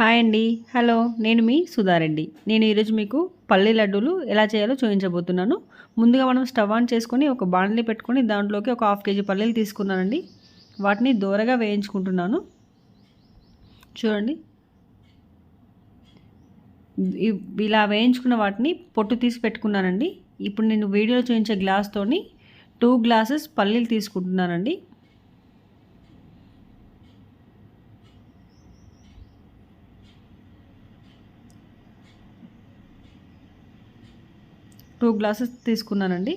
Hi అండి. Hello నేను మీ సుధారెడ్డి నేను ఈరోజు మీకు పల్లి లడ్డూలు ఎలా చేయాలో చూపించబోతున్నాను. ముందుగా మనం స్టవ్ ఆన్ చేసుకొని ఒక బాండ్లీ పెట్టుకొని దాంట్లోకి ఒక హాఫ్ కేజీ పల్లీలు తీసుకున్నానండి. వాటిని దూరగా వేయించుకుంటున్నాను. చూడండి. ఇలా వేయించుకున్న వాటిని పొట్టు తీసి పెట్టుకున్నానండి. ఇప్పుడు నేను వీడియోలో చూపించే గ్లాస్తోని టూ గ్లాసెస్ పల్లీలు తీసుకుంటున్నానండి. టూ గ్లాసెస్ తీసుకున్నానండి.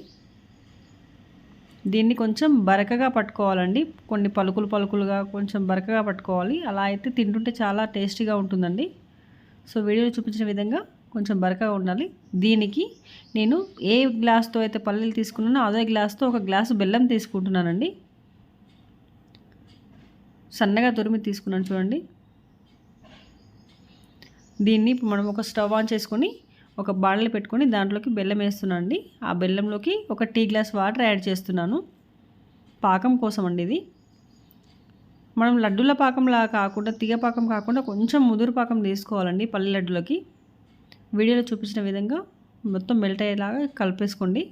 దీన్ని కొంచెం బరకగా పట్టుకోవాలండి. కొన్ని పలుకులు పలుకులుగా కొంచెం బరకగా పట్టుకోవాలి. అలా అయితే తింటుంటే చాలా టేస్టీగా ఉంటుందండి. సో వీడియోలో చూపించిన విధంగా కొంచెం బరకగా ఉండాలి. దీనికి నేను ఏ గ్లాస్తో అయితే పల్లీలు తీసుకున్నానో అదే గ్లాస్తో ఒక గ్లాసు బెల్లం తీసుకుంటున్నానండి. సన్నగా తురిమి తీసుకున్నాను చూడండి. దీన్ని మనం ఒక స్టవ్ ఆన్ చేసుకొని ఒక బాణలు పెట్టుకొని దాంట్లోకి బెల్లం వేస్తున్నాను ఆ బెల్లంలోకి ఒక టీ గ్లాస్ వాటర్ యాడ్ చేస్తున్నాను. పాకం కోసం అండి ఇది. మనం లడ్డూల పాకంలా కాకుండా తీగ పాకం కాకుండా కొంచెం ముదురు పాకం తీసుకోవాలండి పల్లి లడ్డులకి. వీడియోలో చూపించిన విధంగా మొత్తం మెల్ట్ అయ్యేలాగా కలిపేసుకోండి.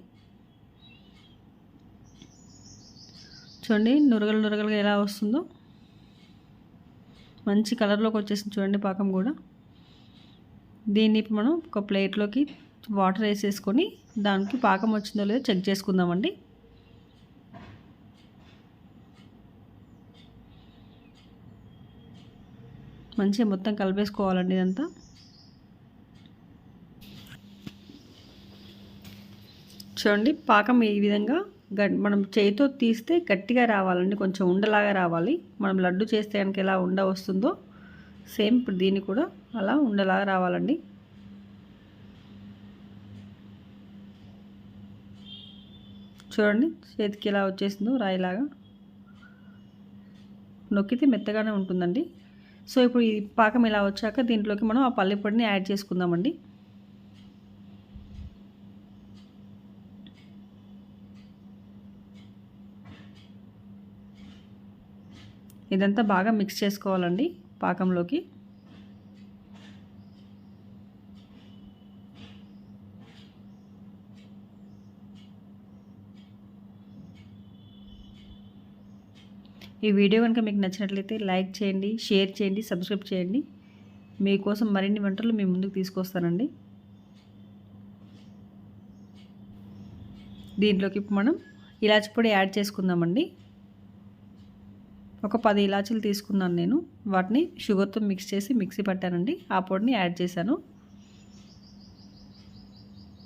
చూడండి నురగలు నురగలుగా ఎలా వస్తుందో. మంచి కలర్లోకి వచ్చేసింది చూడండి పాకం కూడా. దీన్ని ఇప్పుడు మనం ఒక ప్లేట్లోకి వాటర్ వేసేసుకొని దానికి పాకం వచ్చిందో లేదో చెక్ చేసుకుందామండి. మంచిగా మొత్తం కలిపేసుకోవాలండి ఇదంతా. చూడండి పాకం ఈ విధంగా మనం చేయితో తీస్తే గట్టిగా రావాలండి కొంచెం ఉండలాగా రావాలి. మనం లడ్డు చేస్తే కనుక ఎలా ఉండ వస్తుందో సేమ్ ఇప్పుడు దీన్ని కూడా అలా ఉండేలాగా రావాలండి. చూడండి చేతికి ఇలా వచ్చేసిందో రాయిలాగా. నొక్కితే మెత్తగానే ఉంటుందండి. సో ఇప్పుడు ఈ పాకం ఇలా వచ్చాక దీంట్లోకి మనం ఆ పల్లి పొడిని యాడ్ చేసుకుందామండి. ఇదంతా బాగా మిక్స్ చేసుకోవాలండి. పాకంలోకి. ఈ వీడియో కనుక మీకు నచ్చినట్లయితే లైక్ చేయండి షేర్ చేయండి సబ్స్క్రైబ్ చేయండి. మీకోసం మరిన్ని వంటలు మీ ముందుకు తీసుకొస్తానండి. దీంట్లోకి మనం ఇలాచి పొడి యాడ్ చేసుకుందామండి. ఒక పది ఇలాచీలు తీసుకున్నాను నేను. వాటిని షుగర్తో మిక్స్ చేసి మిక్సీ పట్టానండి. ఆ పొడిని యాడ్ చేశాను.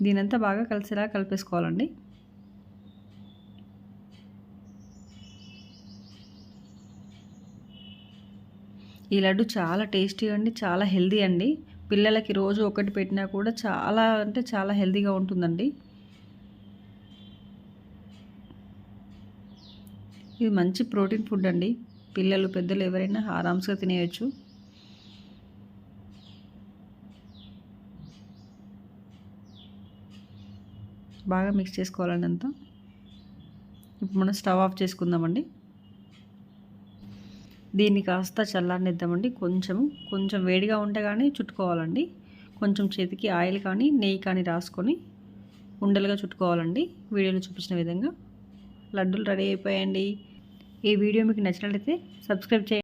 దీనంతా బాగా కలిసేలా కలిపేసుకోవాలండి. ఈ లడ్డు చాలా టేస్టీ అండి చాలా హెల్దీ అండి. పిల్లలకి రోజు ఒకటి పెట్టినా కూడా చాలా అంటే చాలా హెల్దీగా ఉంటుందండి. ఇది మంచి ప్రోటీన్ ఫుడ్ అండి. పిల్లలు పెద్దలు ఎవరైనా ఆరామ్స్గా తినేయచ్చు. బాగా మిక్స్ చేసుకోవాలండి అంతా ఇప్పుడు మనం స్టవ్ ఆఫ్ చేసుకుందామండి. దీన్ని కాస్త చల్లారనిద్దామండి. కొంచెం కొంచెం వేడిగా ఉంటే కానీ చుట్టుకోవాలండి. కొంచెం చేతికి ఆయిల్ కానీ నెయ్యి కానీ రాసుకొని ఉండలుగా చుట్టుకోవాలండి. వీడియోలో చూపించిన విధంగా. లడ్డూలు రెడీ అయిపోయాయండి. ఈ వీడియో మీకు నచ్చినట్లయితే సబ్స్క్రైబ్ చేయండి.